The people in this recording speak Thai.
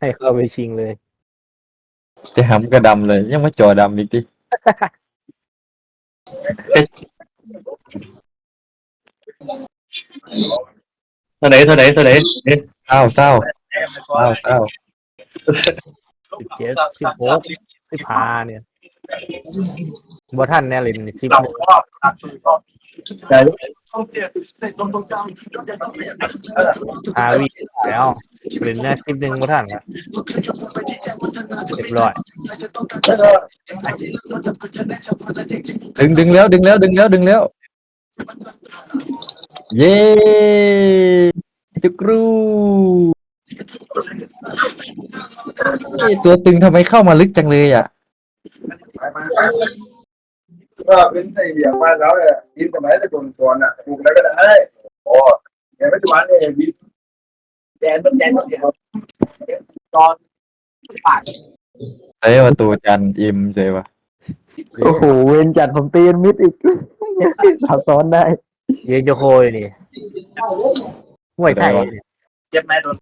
ให้เข้าไปชิงเลยแต่หำก็ดำเลย ยังไม่จอดำอีกดิเท่าไหนเท่าไหนเท่าไหนเอ๊ะเศร้าเศร้าเศร้าเศร้าสิบเจ็ดสิบหกสิบห้าเนี่ยบ่ท่านแน่เลยนี่สิบหนึ่งได้ห้าวิแล้ว หรือแน่สิบหนึ่งบ่ท่านละเรียบร้อยดึงดึงแล้วดึงแล้วดึงแล้วดึงแล้ว เย้จุกรูเอ้ยตัวตึงทำไมเข้ามาลึกจังเลยอะก็เป็นไอเดียมาแล้วเนี่ยกินสมัยแต่ก่อนก่อนอะปลูกอะไรก็ได้โอ้แกไม่จุบันเนี่ยวิ แดนต้นแดนต้นเดียวตอนปากใช้ประตูจันอิมใช่ปะโอ้โหเวนจัดผมตีนมิดอีกสับซ้อนได้ เยโยโคยนี่มวยไทย เจ็บไหมโดน